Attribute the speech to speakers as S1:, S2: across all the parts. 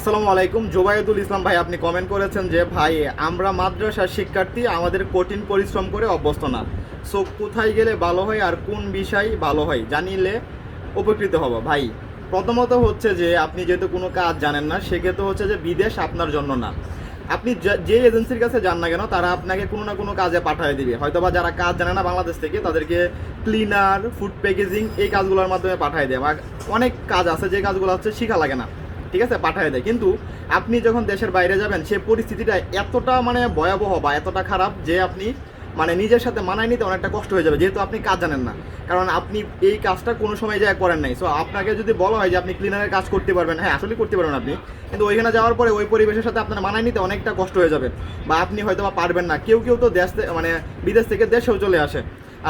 S1: আসসালামু আলাইকুম। জোবায়েদুল ইসলাম ভাই, আপনি কমেন্ট করেছেন যে, ভাই, আমরা মাদ্রাসার শিক্ষার্থী, আমাদের কঠিন পরিশ্রম করে অভ্যস্ত না। সো কোথায় গেলে ভালো হয় আর কোন বিষয় ভালো হয় জানিলে উপকৃত হব। ভাই, প্রথমত হচ্ছে যে, আপনি যেহেতু কোনো কাজ জানেন না, সেক্ষেত্রে হচ্ছে যে, বিদেশ আপনার জন্য না। আপনি যে এজেন্সির কাছে যান না কেন, তারা আপনাকে কোনো না কোনো কাজে পাঠিয়ে দিবে। হয়তোবা যারা কাজ জানে না বাংলাদেশ থেকে, তাদেরকে ক্লিনার ফুড প্যাকেজিং এই কাজগুলোর মাধ্যমে পাঠিয়ে দেয়। বা অনেক কাজ আছে, যে কাজগুলো হচ্ছে শেখা লাগে না। ঠিক আছে, পাঠিয়ে দেয়। কিন্তু আপনি যখন দেশের বাইরে যাবেন, সে পরিস্থিতিটা এতটা মানে ভয়াবহ বা এতটা খারাপ যে আপনি মানে নিজের সাথে মানায় নিতে অনেকটা কষ্ট হয়ে যাবে, যেহেতু আপনি কাজ জানেন না। কারণ আপনি এই কাজটা কোনো সময় যায় করেন নাই। সো আপনাকে যদি বলা হয় যে আপনি ক্লিনারের কাজ করতে পারবেন হ্যাঁ আসলে করতে পারবেন আপনি। কিন্তু ওইখানে যাওয়ার পরে ওই পরিবেশের সাথে আপনার মানায় নিতে অনেকটা কষ্ট হয়ে যাবে। বা আপনি হয়তো বা পারবেন না। কেউ কেউ তো দেশ মানে বিদেশ থেকে দেশেও চলে আসে।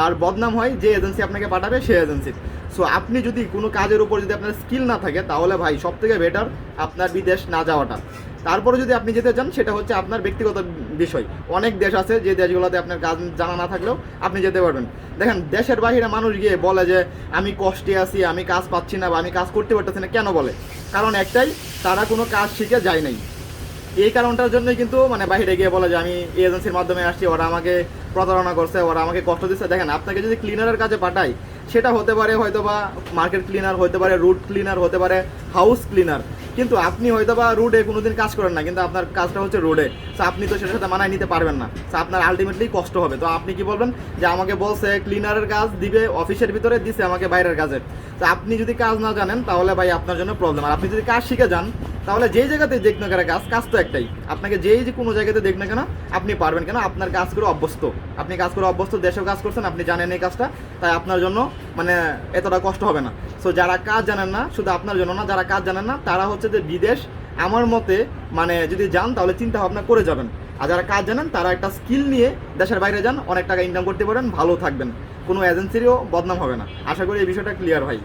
S1: আর বদনাম হয় যে এজেন্সি আপনাকে পাঠাবে সেই এজেন্সি সো আপনি যদি কোনো কাজের উপর যদি আপনার স্কিল না থাকে, তাহলে ভাই সব থেকে বেটার আপনার বিদেশ না যাওয়াটা। তারপরে যদি আপনি যেতে চান, সেটা হচ্ছে আপনার ব্যক্তিগত বিষয়। অনেক দেশ আছে যে দেশগুলোতে আপনার কাজ জানা না থাকলেও আপনি যেতে পারবেন। দেখেন, দেশের বাইরে মানুষ গিয়ে বলে যে, আমি কষ্টে আছি, আমি কাজ পাচ্ছি না বা আমি কাজ করতে পারতেছি না কেন বলে? কারণ একটাই, তারা কোনো কাজ শিখে যায় নাই। এই কারণটার জন্যই কিন্তু মানে বাইরে গিয়ে বলে যে, আমি এজেন্সির মাধ্যমে আসছি, ওরা আমাকে প্রতারণা করছে, ওরা আমাকে কষ্ট দিচ্ছে। দেখেন, আপনাকে যদি ক্লিনারের কাজে পাঠাই সেটা হতে পারে হয়তো বা মার্কেট ক্লিনার হতে পারে রুট ক্লিনার হতে পারে হাউস ক্লিনার কিন্তু আপনি হয়তো বা রোডে কোনোদিন কাজ করেন না, কিন্তু আপনার কাজটা হচ্ছে রোডে তো আপনি তো সেটার সাথে মানায় নিতে পারবেন না। তো আপনার আলটিমেটলি কষ্ট হবে। তো আপনি কি বলবেন? যে আমাকে বলছে ক্লিনারের কাজ দিবে অফিসের ভিতরে, দিছে আমাকে বাইরের কাজে। তো আপনি যদি কাজ না জানেন, তাহলে ভাই আপনার জন্য প্রবলেম আর আপনি যদি কাজ শিখে যান তাহলে যেই জায়গাতে দেখ না কেন কাজ কাজ তো একটাই। আপনাকে যেই যে কোনো জায়গাতে দেখ না কেন, আপনি পারবেন কেন? আপনার কাজ করে অভ্যস্ত। আপনি কাজ করে অভ্যস্ত, দেশেও কাজ করছেন, আপনি জানেন এই কাজটা, তাই আপনার জন্য মানে এতটা কষ্ট হবে না। সো যারা কাজ জানেন না, শুধু আপনার জন্য না, যারা কাজ জানেন না, তারা হচ্ছে যে বিদেশ, আমার মতে মানে যদি যান, তাহলে চিন্তা ভাবনা করে যাবেন। আর যারা কাজ জানেন, তারা একটা স্কিল নিয়ে দেশের বাইরে যান, অনেক টাকা ইনকাম করতে পারেন, ভালো থাকবেন। কোনো এজেন্সিরও বদনাম হবে না। আশা করি এই বিষয়টা ক্লিয়ার হয়।